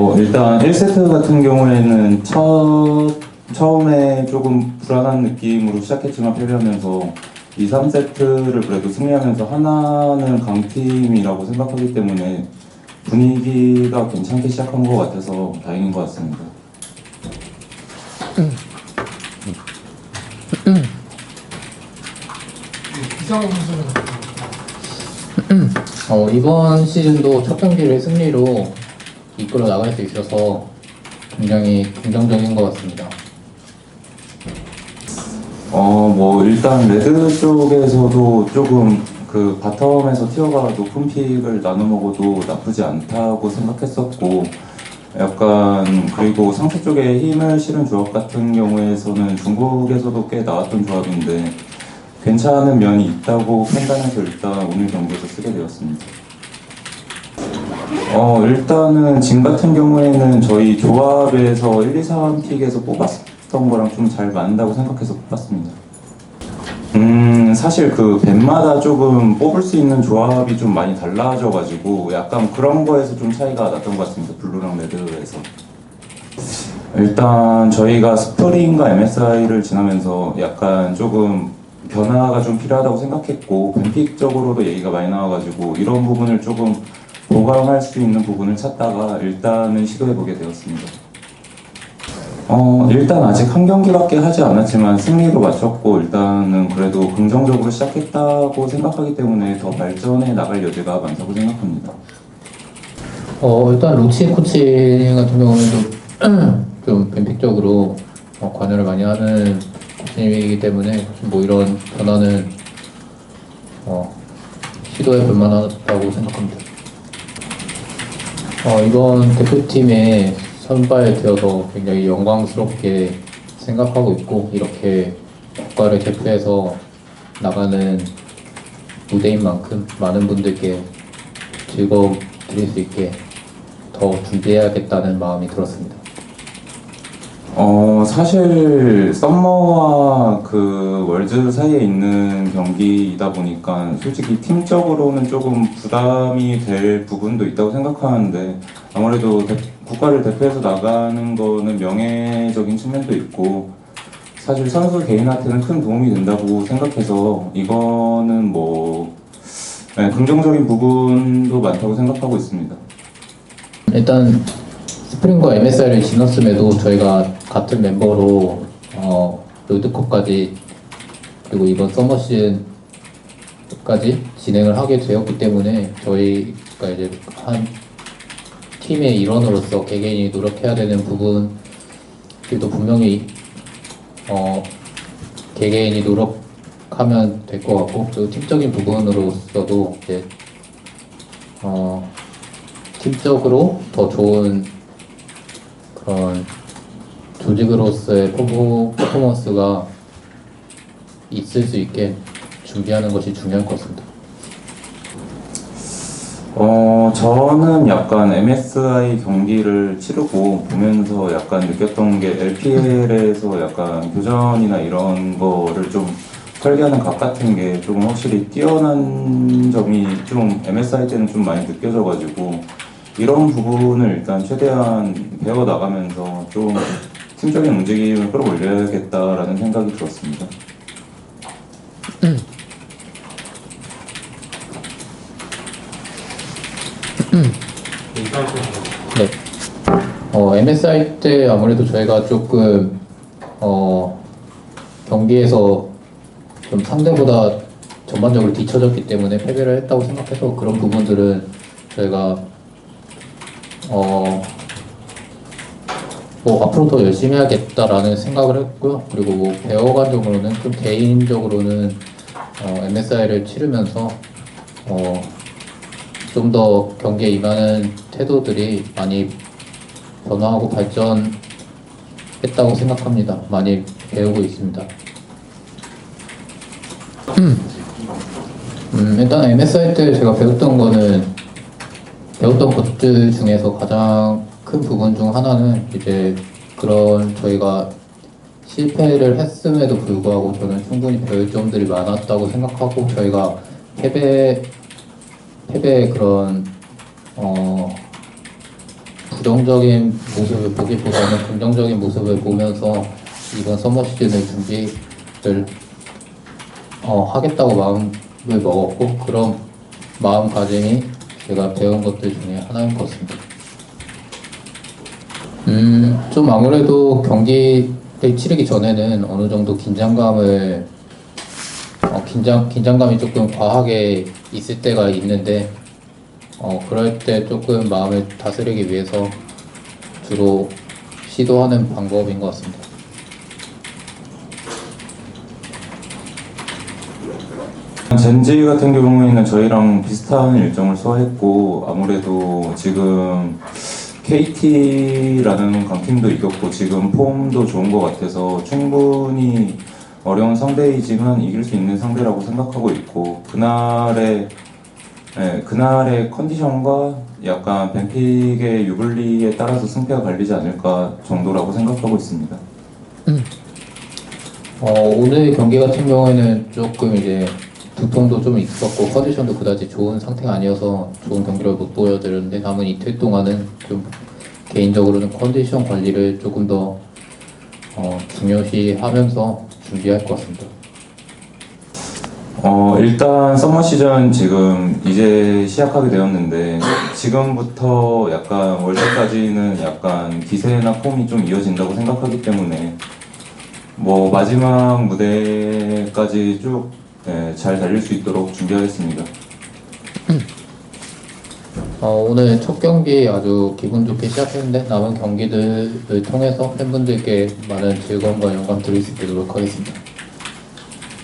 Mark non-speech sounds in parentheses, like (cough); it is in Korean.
뭐 일단 1세트 같은 경우에는 첫 처음에 조금 불안한 느낌으로 시작했지만 패배하면서 2, 3세트를 그래도 승리하면서 하나는 강팀이라고 생각하기 때문에 분위기가 괜찮게 시작한 것 같아서 다행인 것 같습니다. 어, 이번 시즌도 첫 경기를 승리로 이끌어 나갈 수 있어서 굉장히 긍정적인 것 같습니다. 어, 뭐, 일단, 레드 쪽에서도 조금 그 바텀에서 티어가 높은 픽을 나눠 먹어도 나쁘지 않다고 생각했었고, 약간, 그리고 상대 쪽에 힘을 실은 조합 같은 경우에서는 중국에서도 꽤 나왔던 조합인데, 괜찮은 면이 있다고 판단해서 일단 오늘 경기에서 쓰게 되었습니다. 어, 일단은 지금 같은 경우에는 저희 조합에서 1, 2, 3 픽에서 뽑았던 거랑 좀 잘 맞는다고 생각해서 뽑았습니다. 음, 사실 그 밴마다 조금 뽑을 수 있는 조합이 좀 많이 달라져가지고 약간 그런 거에서 좀 차이가 났던 것 같습니다. 블루랑 레드에서. 일단 저희가 스프링과 MSI를 지나면서 약간 조금 변화가 좀 필요하다고 생각했고 뱀픽적으로도 얘기가 많이 나와가지고 이런 부분을 조금 보강할 수 있는 부분을 찾다가 일단은 시도해보게 되었습니다. 어, 일단 아직 한 경기밖에 하지 않았지만 승리로 마쳤고 일단은 그래도 긍정적으로 시작했다고 생각하기 때문에 더 발전해 나갈 여지가 많다고 생각합니다. 어, 일단 루치 코치 같은 경우는 (clears throat) 좀 뱀픽적으로 어, 관여를 많이 하는 코치님이기 때문에 뭐 이런 변화는 어, 시도해 볼 만하다고 생각합니다. 어, 이번 대표팀에 선발되어서 굉장히 영광스럽게 생각하고 있고 이렇게 국가를 대표해서 나가는 무대인 만큼 많은 분들께 즐거움 드릴 수 있게 더 준비해야겠다는 마음이 들었습니다. 어, 사실 썸머와 그 월드 사이에 있는 경기이다 보니까 솔직히 팀적으로는 조금 부담이 될 부분도 있다고 생각하는데 아무래도 대- 국가를 대표해서 나가는 거는 명예적인 측면도 있고 사실 선수 개인한테는 큰 도움이 된다고 생각해서 이거는 뭐 네, 긍정적인 부분도 많다고 생각하고 있습니다. 일단 스프링과 MSI를 지났음에도 저희가 같은 멤버로 어, 롤드컵까지 그리고 이번 서머 시즌까지 진행을 하게 되었기 때문에 저희가 이제 한 팀의 일원으로서 개개인이 노력해야 되는 부분들도 분명히 어, 개개인이 노력하면 될 것 같고 그리고 팀적인 부분으로서도 이제 어, 팀적으로 더 좋은 그런 조직으로서의 퍼포, 퍼포먼스가 있을 수 있게 준비하는 것이 중요할 것 같습니다. 어, 저는 약간 MSI 경기를 치르고 보면서 약간 느꼈던 게 LPL에서 약간 교전이나 이런 거를 좀 설계하는 각 같은 게 조금 확실히 뛰어난 점이 좀 MSI 때는 좀 많이 느껴져가지고 이런 부분을 일단 최대한 배워 나가면서 좀 팀적인 움직임을 끌어올려야겠다라는 생각이 들었습니다. 네. 어, MSI 때 아무래도 저희가 조금 어, 경기에서 좀 상대보다 전반적으로 뒤쳐졌기 때문에 패배를 했다고 생각해서 그런 부분들은 저희가 어, 뭐 앞으로 더 열심히 해야겠다라는 생각을 했고요. 그리고 뭐 배워간 적으로는 좀 개인적으로는 어, MSI를 치르면서 어, 좀 더 경기에 임하는 태도들이 많이 변화하고 발전했다고 생각합니다. 많이 배우고 있습니다. 음, 일단 MSI 때 제가 배웠던 거는 배웠던 것들 중에서 가장 큰 부분 중 하나는 이제 그런 저희가 실패를 했음에도 불구하고 저는 충분히 배울 점들이 많았다고 생각하고 저희가 패배 패배의 그런 어 부정적인 모습을 보기보다는 긍정적인 모습을 보면서 이번 서머 시즌을 준비를 어, 하겠다고 마음을 먹었고 그런 마음가짐이 제가 배운 것들 중에 하나인 것 같습니다. 음, 좀 아무래도 경기를 치르기 전에는 어느 정도 긴장감을 어, 긴장 긴장감이 조금 과하게 있을 때가 있는데 어, 그럴 때 조금 마음을 다스리기 위해서 주로 시도하는 방법인 것 같습니다. 젠지 같은 경우에는 저희랑 비슷한 일정을 소화했고 아무래도 지금 KT라는 강팀도 이겼고 지금 폼도 좋은 것 같아서 충분히 어려운 상대이지만 이길 수 있는 상대라고 생각하고 있고 그날의 예, 그날의 컨디션과 약간 벤픽의 유불리에 따라서 승패가 갈리지 않을까 정도라고 생각하고 있습니다. 어, 오늘 경기 같은 경우에는 조금 이제 두통도 좀 있었고 컨디션도 그다지 좋은 상태가 아니어서 좋은 경기를 못 보여드렸는데 남은 이틀 동안은 좀 개인적으로는 컨디션 관리를 조금 더 어, 중요시하면서 준비할 것 같습니다. 어, 일단 서머 시즌 지금 이제 시작하게 되었는데 지금부터 약간 월드까지는 약간 기세나 폼이 좀 이어진다고 생각하기 때문에 뭐 마지막 무대까지 쭉 네, 잘 달릴 수 있도록 준비하겠습니다. 어, 오늘 첫 경기 아주 기분 좋게 시작했는데 남은 경기들을 통해서 팬분들께 많은 즐거움과 영감 드릴 수 있게 노력하겠습니다.